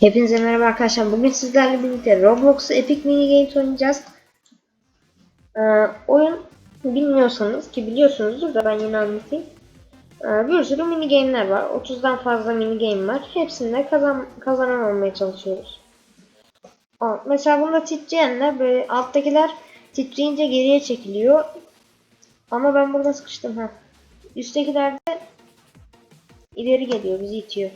Hepinize merhaba arkadaşlar. Bugün sizlerle birlikte Roblox'u Epic Mini Games oynayacağız. Ee, oyun bilmiyorsanız ki biliyorsunuzdur da ben yine anlatayım. Ee, bir sürü mini game'ler var. 30'dan fazla mini game var. Hepsinde kazan kazanan olmaya çalışıyoruz. Aa, mesela bunda titreyenler böyle alttakiler titreyince geriye çekiliyor. Ama ben burada sıkıştım ha. Üsttekiler de ileri geliyor, bizi itiyor.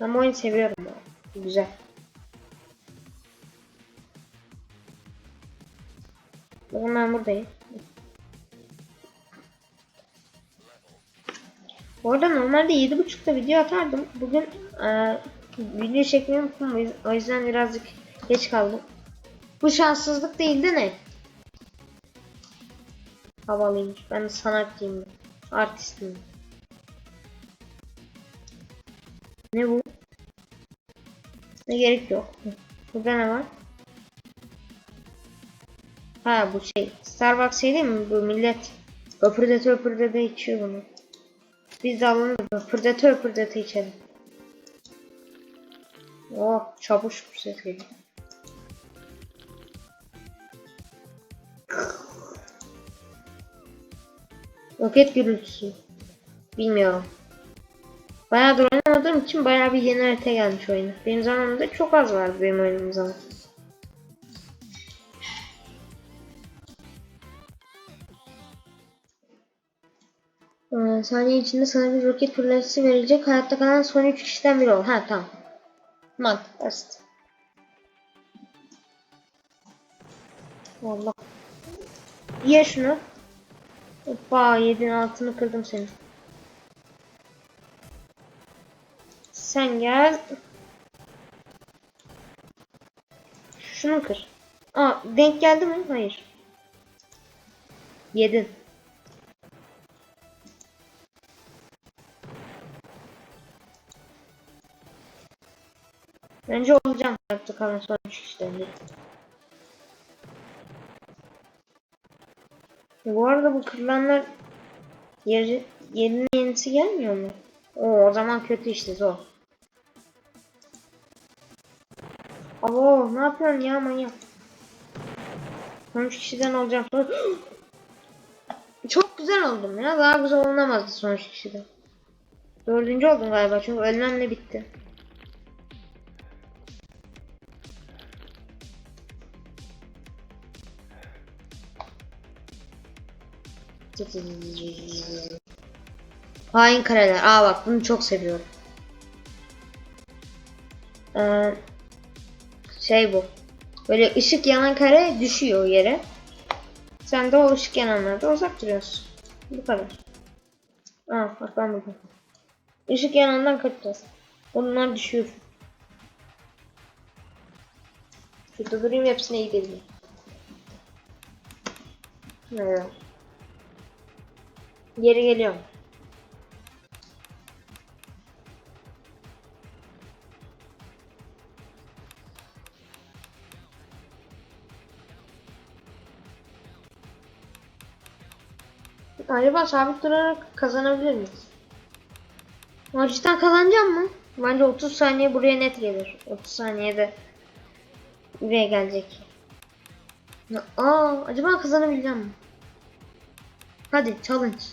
Ben bu seviyorum. Güzel. Bakın ben buradayım. Bu arada normalde 7.30'da video atardım. Bugün e, video çekmeyi unuttum. O yüzden birazcık geç kaldım. Bu şanssızlık değil de ne? Havalıymış. Ben sanatçıyım. Artistim. Ne bu? Ne gerek yok. Burada ne var? Ha bu şey. Starbucks şey değil mi? Bu millet öpürdete öpürdete içiyor bunu. Biz de alalım öpürdete öpürdete içelim. Oh çabuş bir ses geliyor. Roket gürültüsü. Bilmiyorum. Bayağıdır oynamadığım için bayağı bir yeni harita gelmiş oyuna. Benim zamanımda çok az vardı benim oynadığım zaman. Ee, saniye içinde sana bir roket fırlatıcısı verilecek. Hayatta kalan son 3 kişiden biri ol. Ha tamam. Mantık basit. Vallahi. Ye şunu. Hoppa yedin altını kırdım seni. Sen gel. Şunu kır. Aa denk geldi mi? Hayır. Yedin. Bence olacağım hayatta kalan son üç kişiden biri. Bu arada bu kırılanlar yeri, yerine yenisi gelmiyor mu? Oo, o zaman kötü işte zor. Abo ne yapıyorsun ya manyak? Son üç kişiden olacağım. Son... Çok güzel oldum ya. Daha güzel olunamazdı son üç kişiden. Dördüncü oldum galiba çünkü ölmemle bitti. Hain kareler. Aa bak bunu çok seviyorum. Ee, şey bu. Böyle ışık yanan kare düşüyor yere. Sen de o ışık yananlarda uzak duruyorsun. Bu kadar. Aa bak ben buldum. Işık yanandan kaçacağız. Bunlar düşüyor. Şurada durayım hepsine gidelim. Evet. Geri geliyorum. Acaba sabit durarak kazanabilir miyiz? Cidden kazanacağım mı? Bence 30 saniye buraya net gelir. 30 saniyede buraya gelecek. Aa, acaba kazanabileceğim mi? Hadi challenge.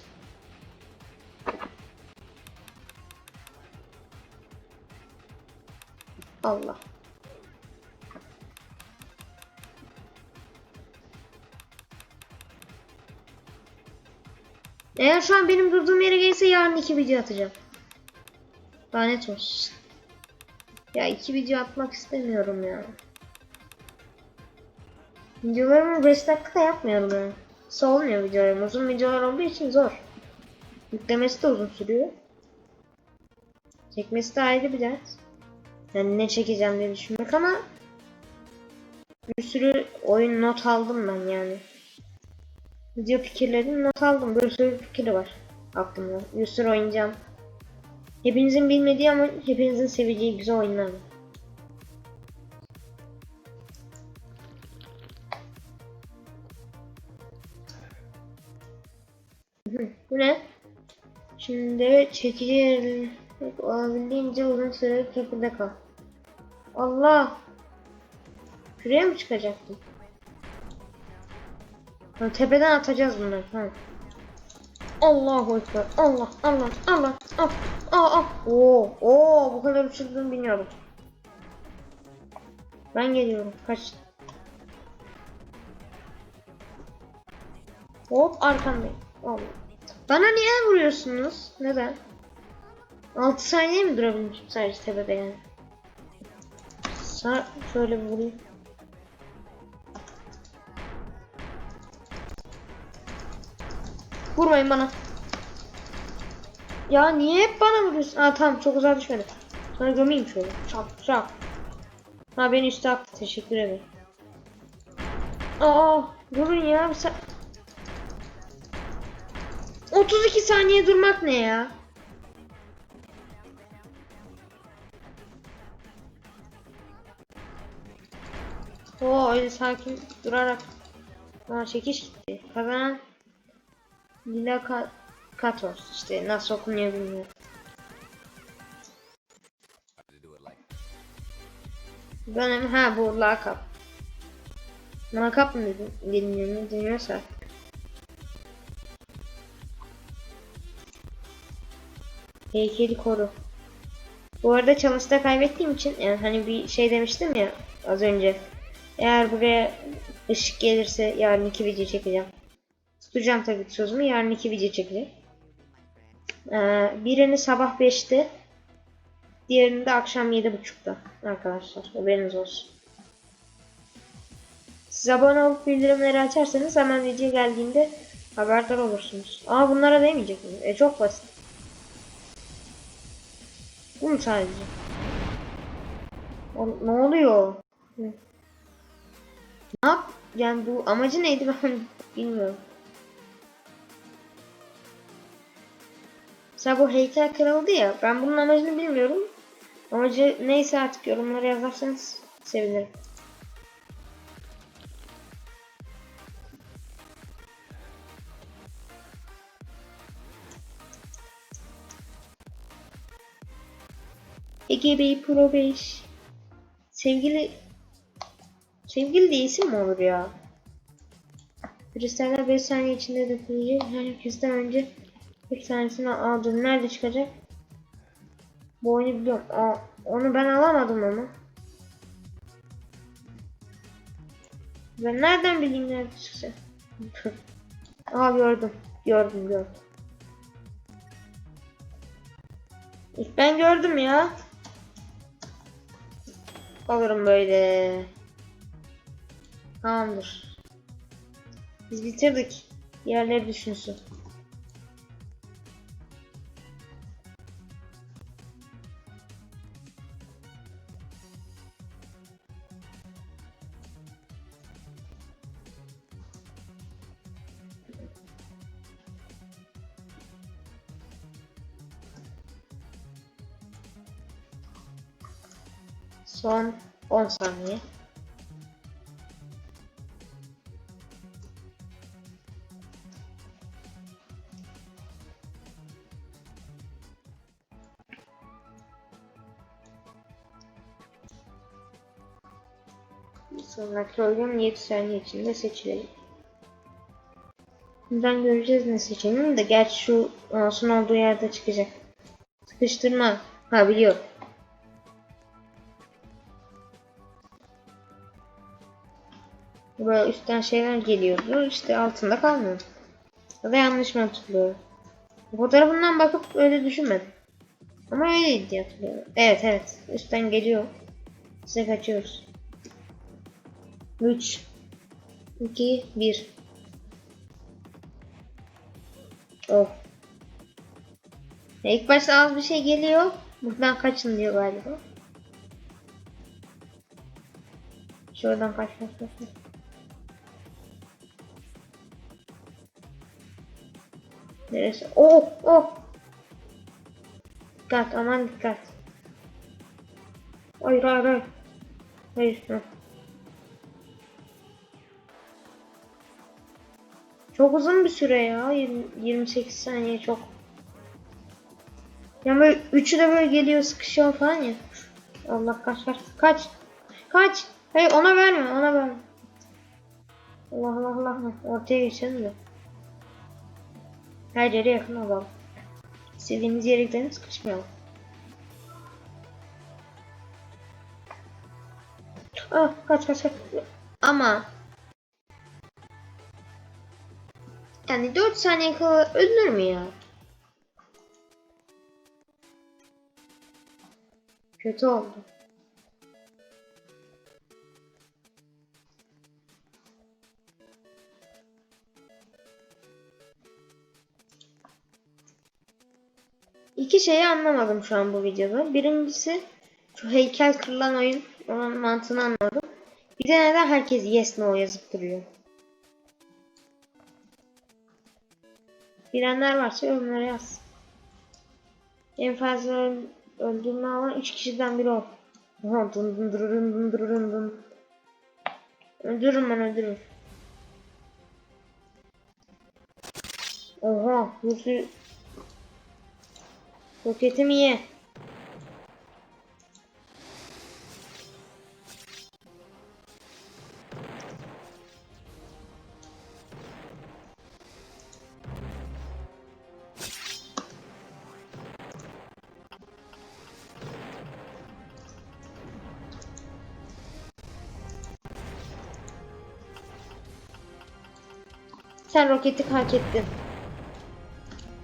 Allah. Eğer şu an benim durduğum yere gelirse yarın iki video atacağım. Lanet olsun. Ya iki video atmak istemiyorum ya. Videolarımı 5 dakika yapmıyorum yani. Kısa olmuyor videolarım. Uzun videolar olduğu için zor. Yüklemesi de uzun sürüyor. Çekmesi de ayrı bir dert. Yani ne çekeceğim diye düşünmek ama bir sürü oyun not aldım ben yani. Video fikirlerini not aldım. Bir sürü fikri var aklımda. Bir sürü oynayacağım. Hepinizin bilmediği ama hepinizin seveceği güzel oyunlar Bu ne? Şimdi çekici Olabildiğince uzun süre kefilde kal. Allah! Şuraya mı çıkacaktım? Ha, tepeden atacağız bunları. Tamam. Allahu Ekber. Allah Allah Allah. Ah ah ah. Oo oo bu kadar uçurduğunu bilmiyordum. Ben geliyorum. Kaç. Hop arkandayım. Allah. Bana niye vuruyorsunuz? Neden? 6 saniye mi durabilmişim sadece tepede yani? Sağ şöyle vurayım. Vurmayın bana. Ya niye hep bana vuruyorsun? Aa tamam çok uzağa düşmedi. Sana gömeyim şöyle. Çap çap. Ha beni üstü attı. Teşekkür ederim. Aa vurun ya. Sen... 32 saniye durmak ne ya? Oo öyle sakin durarak. Aa çekiş gitti. Kazanan Lila Ka Katos. İşte nasıl okunuyor bilmiyorum. Benim ha bu lakap. Lakap mı? Bilmiyorum ne deniyorsa. Heykeli koru. Bu arada challenge'da kaybettiğim için yani hani bir şey demiştim ya az önce. Eğer buraya ışık gelirse yarın iki video çekeceğim. Tutacağım tabii ki sözümü. Yarın iki video çekeceğim. Ee, birini sabah 5'te diğerini de akşam 7.30'da arkadaşlar. Haberiniz olsun. Siz abone olup bildirimleri açarsanız hemen video geldiğinde haberdar olursunuz. Aa bunlara değmeyecek mi? E çok basit. Bu mu sadece? O, ne oluyor? Hı. Ne yap? Yani bu amacı neydi ben bilmiyorum. Mesela bu heykel kırıldı ya. Ben bunun amacını bilmiyorum. Amacı neyse artık yorumlara yazarsanız sevinirim. Ege Bey Pro 5 Sevgili Sevgili isim mi olur ya? Kristaller 5 saniye içinde dökülecek. Herkesten önce bir tanesini aldım. Nerede çıkacak? Bu oyunu biliyorum. Aa, onu ben alamadım ama. Ben nereden bileyim nerede çıkacak? Aa gördüm. Gördüm gördüm. İlk ben gördüm ya. Alırım böyle. Tamamdır. Biz bitirdik. Yerleri düşünsün. Son 10 saniye. Sonraki oyun 7 saniye içinde seçilecek. Buradan göreceğiz ne seçeneğini de gerçi şu mouse'un olduğu yerde çıkacak. Sıkıştırma. Ha biliyorum. Böyle üstten şeyler geliyordu. işte altında kalmıyor. Ya da yanlış mı hatırlıyorum. Fotoğrafından bakıp öyle düşünmedim. Ama öyleydi diye hatırlıyorum. Evet evet. Üstten geliyor. Size kaçıyoruz. 3 2 1 Oh. Ya ilk başta az bir şey geliyor. Buradan kaçın diyor galiba. Şuradan kaç kaç kaç. Neresi? Oh oh. Dikkat aman dikkat. Hayır hayır hayır. Hayır. Heh. Çok uzun bir süre ya. 20, 28 saniye çok. Yani böyle üçü de böyle geliyor sıkışıyor falan ya. Allah kaç kaç kaç. Kaç. Hayır ona verme ona verme. Allah Allah Allah. Ortaya geçelim de. Her yere yakın olalım. İstediğimiz yere gidelim sıkışmayalım. Ah kaç kaç kaç. Ama yani 4 saniye kala ölür mü ya? Kötü oldu. İki şeyi anlamadım şu an bu videoda. Birincisi şu heykel kırılan oyun. Onun mantığını anladım. Bir de neden herkes yes no yazıp duruyor. Bilenler varsa yorumlara yaz. En fazla öl- öldürme alan 3 kişiden biri o. Oha dın dın dırırın dın dırırın. Öldürürüm ben öldürürüm. Oha bir sürü Roketimi ye. Sen roketi hak ettin.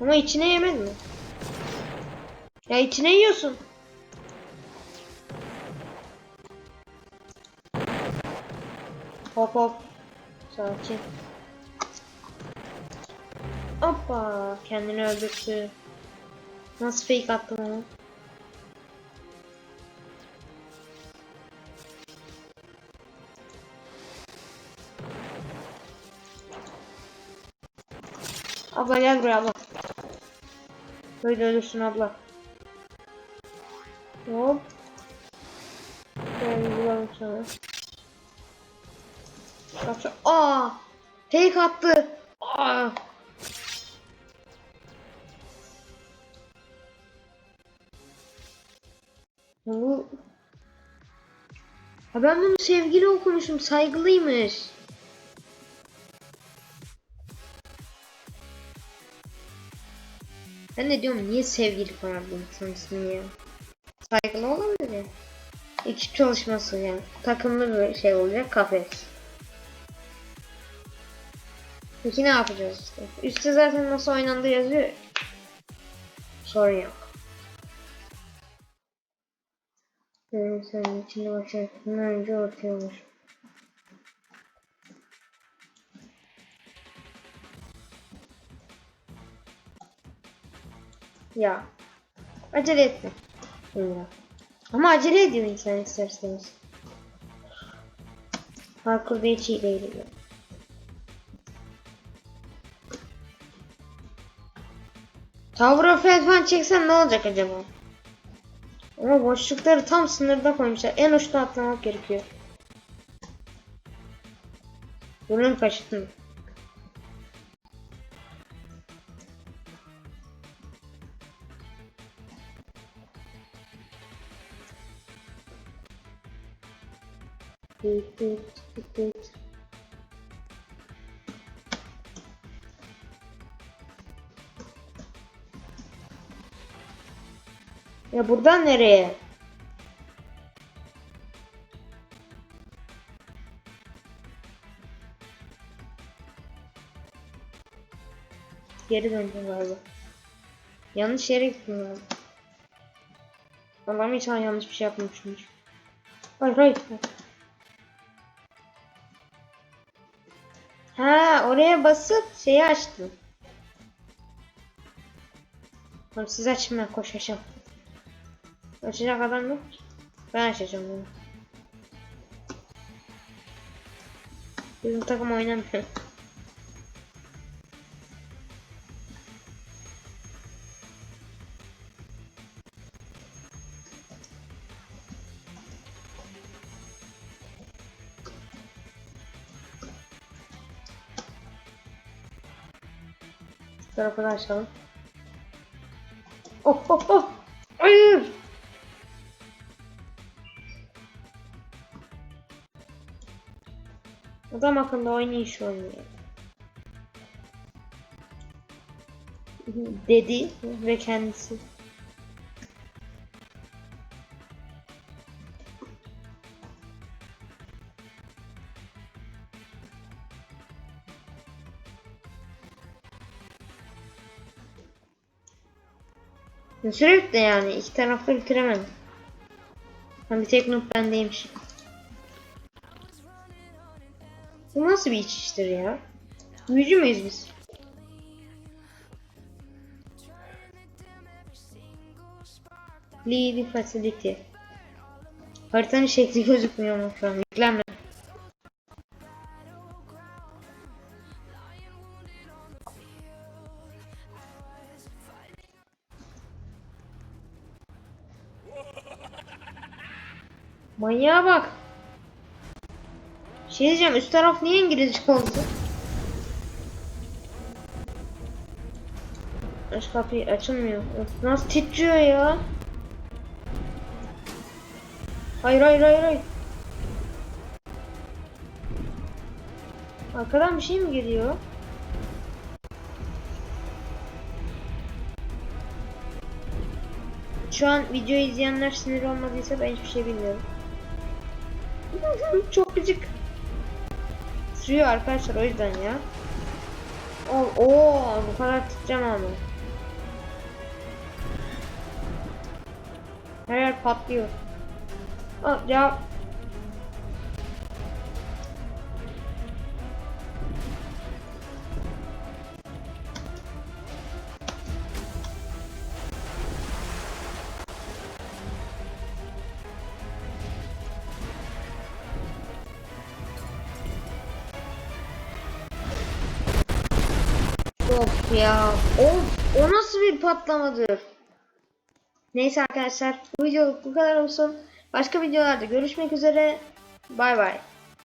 Ama içine yemedin mi? Ya içine yiyorsun. Hop hop. Sakin. Hoppa. Kendini öldürdü. Nasıl fake attım onu? Abla gel buraya abla. Böyle ölürsün abla. Hop. Ben bulalım sana. Şu- Aa! Fake attı. Aa! Bu Ha ben bunu sevgili okumuşum. Saygılıymış. Ben de diyorum niye sevgili koyar bu insan ismini ya. Saygılı olabilir. Ekip çalışması yani. Takımlı bir şey olacak kafes. Peki ne yapacağız işte? Üstte zaten nasıl oynandığı yazıyor. Sorun yok. Benim senin içinde başlamasından önce ortaya. Ya. Acele etme. Ya. Ama acele ediyor insan isterseniz. Parkurda hiç iyi değilim. Tower of falan çeksen ne olacak acaba? Ama boşlukları tam sınırda koymuşlar. En uçta atlamak gerekiyor. Bunun kaçtın. Düt Ya buradan nereye? Geri döndüm galiba. Yanlış yere gittim galiba. Allah'ım hiç yanlış bir şey yapmamışmış. Hayır hayır. hayır. Oraya basıp şeyi açtım. Tamam siz açın ben koşacağım. Açacak adam yok. Ben açacağım bunu. Bizim takım oynamıyor. Şu tarafı da açalım. Oh oh oh. Hayır. Adam hakkında oynayın şu oyunu. Dedi ve kendisi. Süre bitti yani. iki tarafta bitiremedim. Ha bir tek noob bendeymiş. Bu nasıl bir içiştir ya? Büyücü müyüz biz? Lead Facility. Haritanın şekli gözükmüyor mu şu an? Yüklenme. Manyağa bak. Şey diyeceğim üst taraf niye İngilizce oldu? Aç kapıyı açılmıyor. Nasıl titriyor ya? Hayır hayır hayır hayır. Arkadan bir şey mi geliyor? Şu an videoyu izleyenler sinir olmadıysa ben hiçbir şey bilmiyorum. Çok gıcık. Sürüyor arkadaşlar o yüzden ya. Oo, oo bu kadar titrem ama. Her yer patlıyor. Aa, ya. Patlamadır? Neyse arkadaşlar bu videoluk bu kadar olsun. Başka videolarda görüşmek üzere. Bay bay.